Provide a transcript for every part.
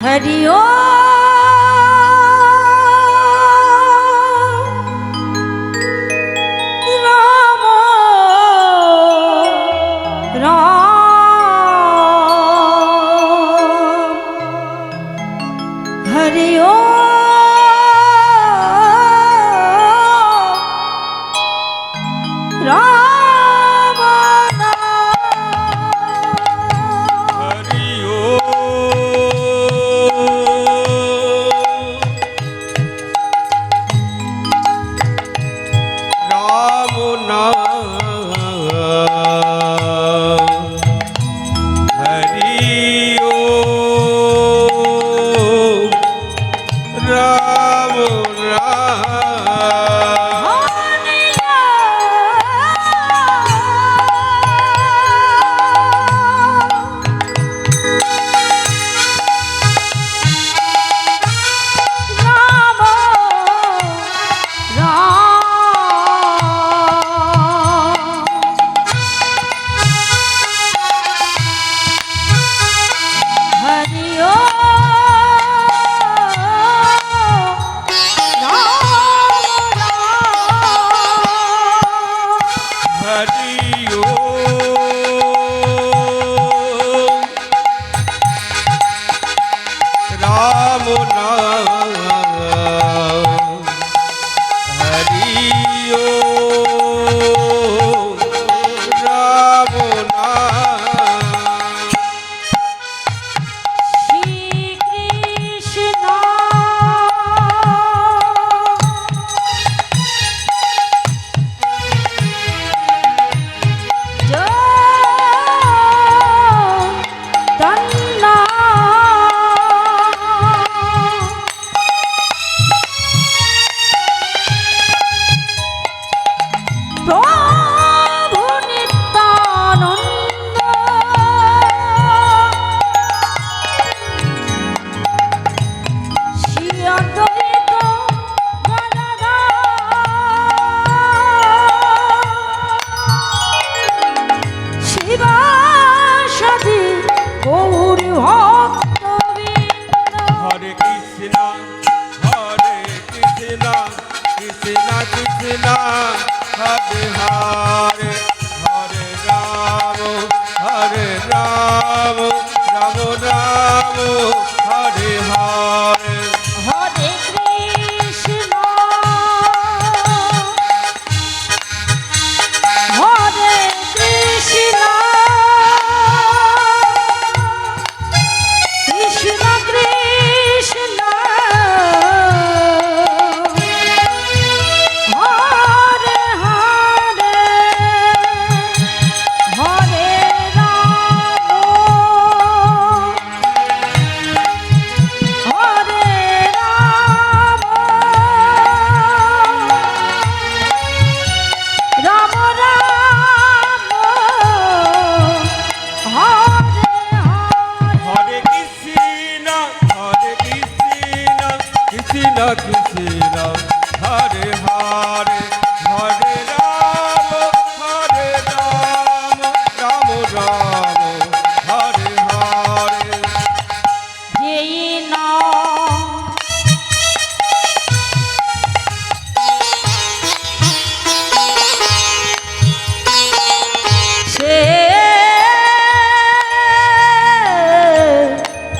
হরি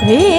কৃষ্ণ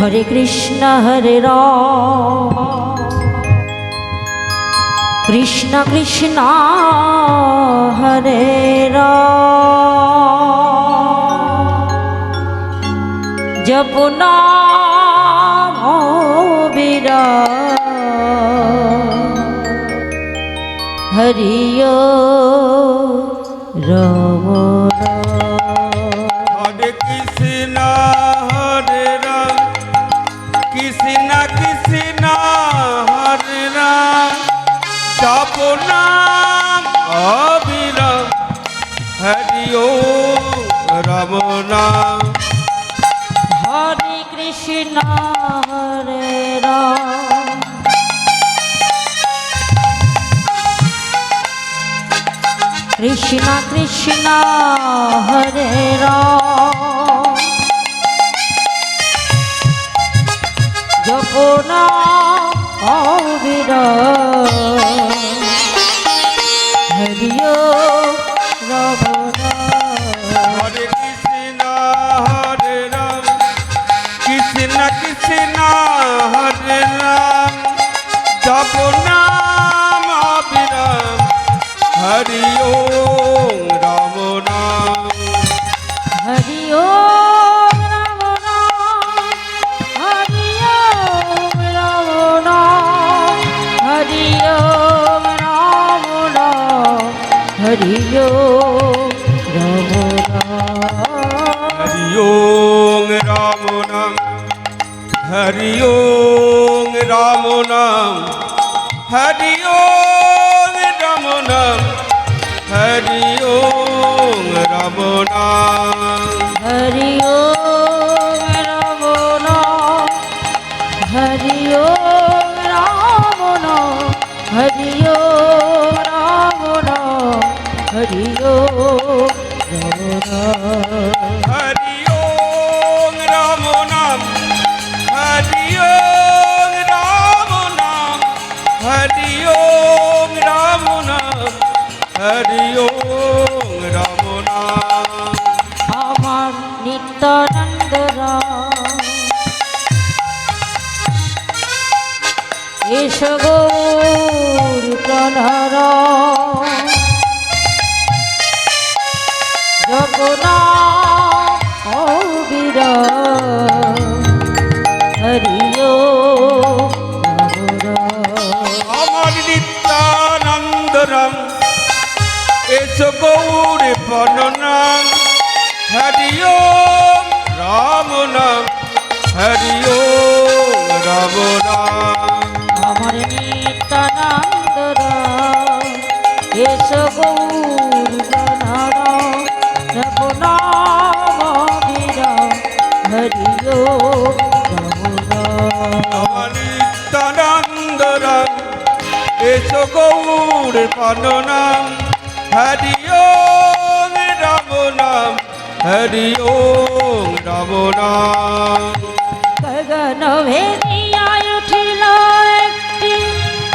হরে কৃষ্ণ হরে রাম কৃষ্ণ কৃষ্ণ হরে জপ নাম বীরা হরিয় কৃষ্ণ হরে জপনা অবির হরি ওম রাম রাম হরি ওং রাম নাম হরি ওং রাম নাম হরি ওং রাম নাম হরি ওং রাম নাম হরি ওম রাম গৌর পননাম হরি ওম রাম নাম। হরি ওম রাম নাম। আমার নিত্যানন্দ রাম। এস গৌর প্রণর জগন্নাথ হরিও আমার নিত্যানন্দ রাম। এসো গৌর পননাম হরি ওম রাম নাম হরি ওম রাম নাম। গগন ভেদিয়া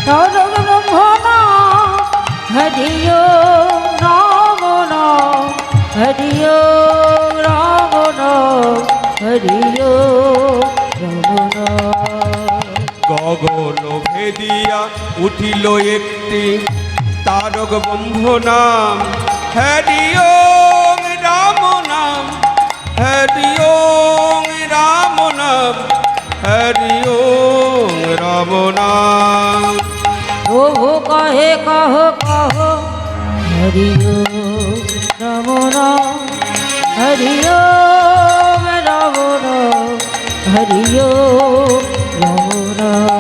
তারক ব্রহ্মণা হরিও রাম নাম হরিও রাম নাম। গগন ভেদিয়া উঠিল একটি তারক ব্রহ্ম নাম। হরি ওম হরি ওম রাম নাম, হরি ওম রাম নাম। প্রভু কহে, কহ কহ হরিও রাম রাম হরিও রাম রাম হরিও রাম রাম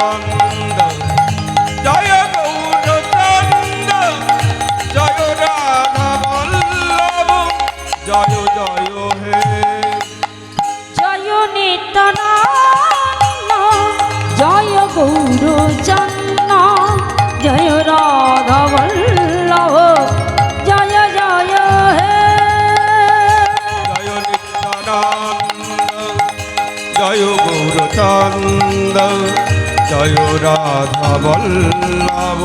নিত্যানন্দ জয় গৌরচন্দ জয় রাধা বল্লভ জয় জয় হে জয় নিত্যানন্দ জয় গৌরচন্দ্র জয় রাধা বল্লভ জয় জয় হে। জয় নিত্যানন্দ জয় গৌরচন্দ জয় রাধা বল্লভ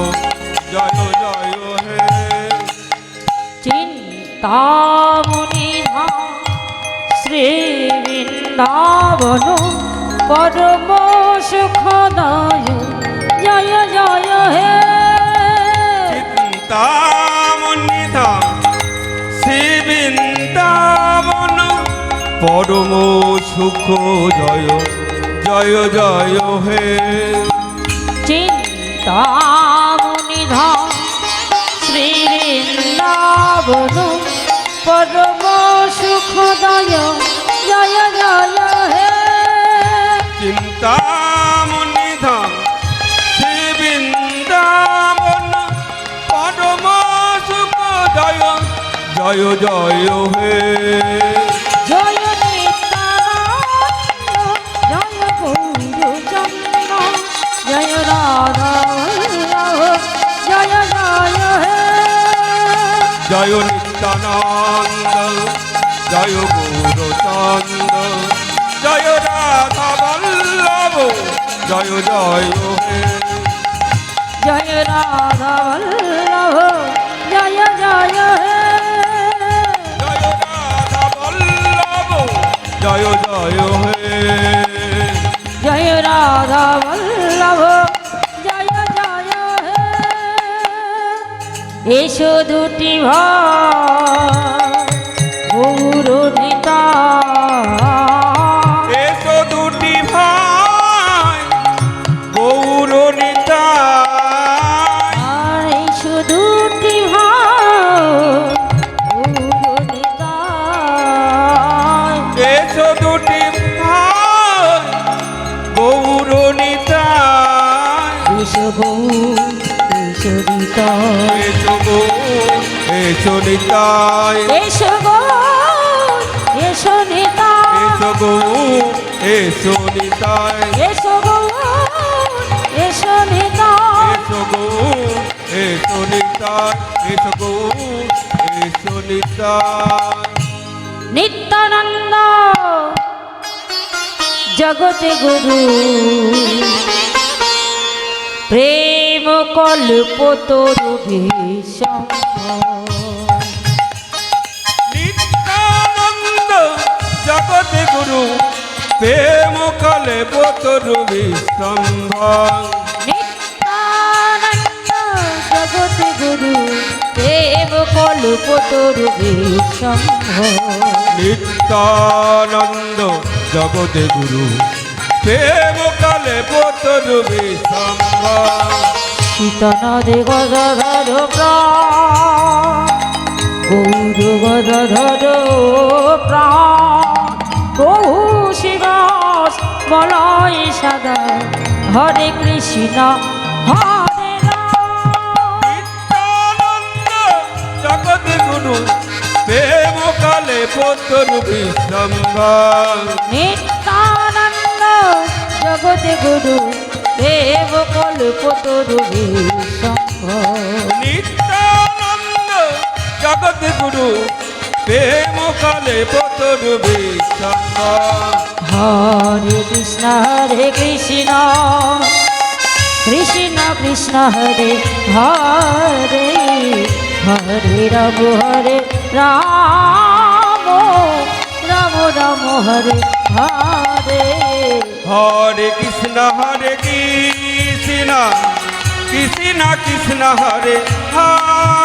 জয় জয় হে। চিন্তামণি শ্রী বৃন্দাবন পরম সুখদায় জয় জয় হে। চিন্তামণিধাম শ্রীবৃন্দাবন পরম সুখ জয়। জয় জয় হে। চিন্তামণি ধাম শ্রী বৃন্দাবন পরম সুখদায় জয় জয় হে। চিন্তামণিধাম শ্রীবৃন্দাবন পরম সুখ জয় জয় জয় হে। জয় নিত্যানন্দ জয় গৌরচন্দ জয় রাধা বল্লভ জয় জয় হে জয় রাধা বল্লভ জয় জয় হে। জয় রাধা বল্লভ জয় জয় হে। জয় রাধা বল্লভ এসো দুটি ভাই এসো নিতাই। এসো গৌর এসো নিতা এসো গো এসো নিতাই। এসো গৌর এসো নিতা এসো গো এসো নিতাই। এসো গো এসো নিতাই। নিত্যানন্দ জগতে গুরু। প্রেম কল্প তরু ভীষণ জগতে গুরু প্রেম কালে বতরু বিস্তম্ভ জগতে গুরু প্রেম কল্প তরু ভীষণ নিত্যানন্দ জগতে গুরু প্রেম কালে কলে পতরু বিশ্বম্ভ শীতনদে গদাধর প্রাণ গৌর গদাধর প্রাণ। বহু শিবাস বলয় সাদা। হরে কৃষ্ণ হরে জগৎ গুরু প্রেম কালে নিত্যানন্দ গুরু দেব কল্প তরু নিত্যানন্দ জগৎ গুরু প্রেম কালে পতরু হরে কৃষ্ণ হরে কৃষ্ণ। কৃষ্ণ কৃষ্ণ হরে হরে। হরে রাম হরে রাম। রাম রাম হরে হরে। হরে কৃষ্ণ হরে কৃষ্ণ। কৃষ্ণ কৃষ্ণ হরে হরে।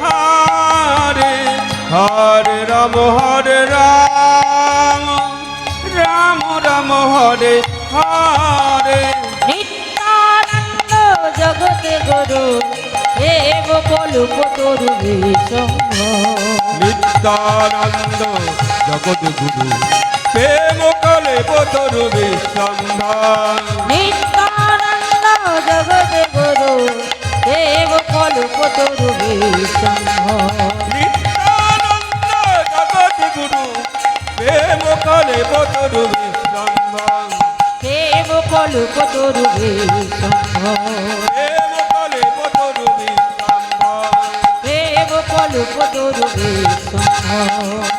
হরে হরে রাম হরে রাম। রাম রাম হরে হরে। নিত্যানন্দ জগতে গুরু দেব কলু তরু বিসম্ভ নিত্যানন্দ জগৎ গুরু প্রেম কলে বতরু বিশ্বম্ভর নিত্যানন্দ বিসম্ভ নিত্যানন্দ জগৎ গুরু প্রেম কলে বতরু বিশ্বম্ভর দেব কলু তরু বিসম্ভ প্রেম কলে বতরু বিশ্বম্ভর দেব কলু তরু বিসম্ভ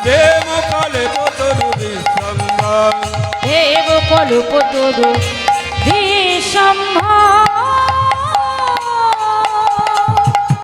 প্রেম কলে কলু তরু বিসম্ভ